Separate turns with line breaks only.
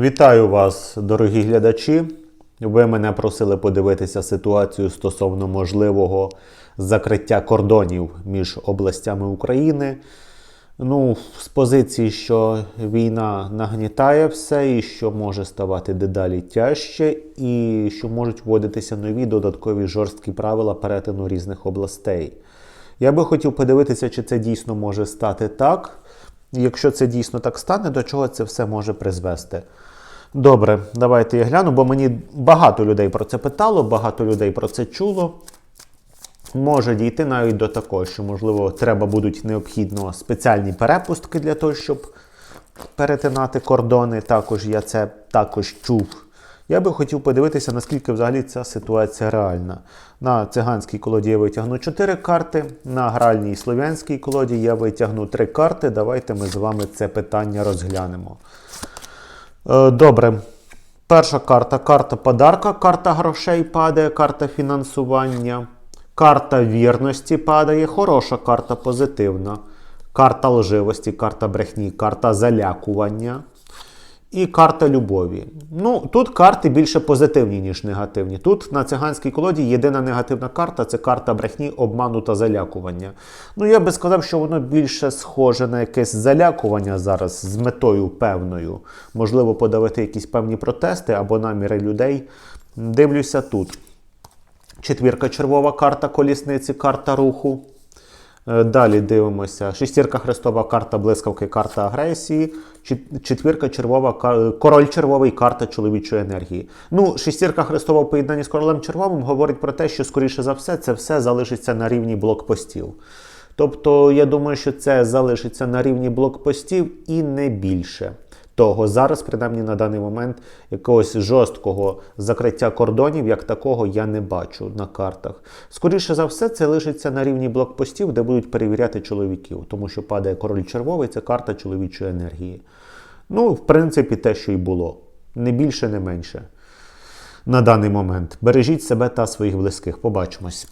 Вітаю вас, дорогі глядачі. Ви мене просили подивитися ситуацію стосовно можливого закриття кордонів між областями України. Ну, з позиції, що війна нагнітає все і що може ставати дедалі тяжче, і що можуть вводитися нові додаткові жорсткі правила перетину різних областей. Я би хотів подивитися, чи це дійсно може стати так. Якщо це дійсно так стане, до чого це все може призвести. Добре, давайте я гляну, бо мені багато людей про це питало, багато людей про це чуло. Може дійти навіть до такого, що, можливо, треба будуть необхідно спеціальні перепустки для того, щоб перетинати кордони. Також я це також чув. Я би хотів подивитися, наскільки взагалі ця ситуація реальна. На циганській колоді я витягну 4 карти, на гральній слов'янській колоді я витягну 3 карти. Давайте ми з вами це питання розглянемо. Е, Добре. Перша карта карта подарка, карта грошей падає, карта фінансування. Карта вірності падає, хороша карта позитивна. Карта лживості, карта брехні, карта залякування. І карта любові. Ну, тут карти більше позитивні, ніж негативні. Тут на циганській колоді єдина негативна карта це карта брехні, обману та залякування. Ну, я би сказав, що воно більше схоже на якесь залякування зараз з метою певною. Можливо, подавити якісь певні протести або наміри людей. Дивлюся тут. Четвірка червова карта колісниці, карта руху. Е, Далі дивимося. Шестірка хрестова карта блискавки, карта агресії. Четвірка червова, король червовий, карта чоловічої енергії. Ну, шестірка хрестова в поєднанні з королем червовим говорить про те, що, скоріше за все, це все залишиться на рівні блокпостів. Тобто, я думаю, що це залишиться на рівні блокпостів і не більше того. Зараз, принаймні на даний момент, якогось жорсткого закриття кордонів, як такого, я не бачу на картах. Скоріше за все, це лишиться на рівні блокпостів, де будуть перевіряти чоловіків, тому що падає король червовий, це карта чоловічої енергії. Ну, в принципі, те, що й було. Не більше, не менше. На даний момент. Бережіть себе та своїх близьких. Побачимось.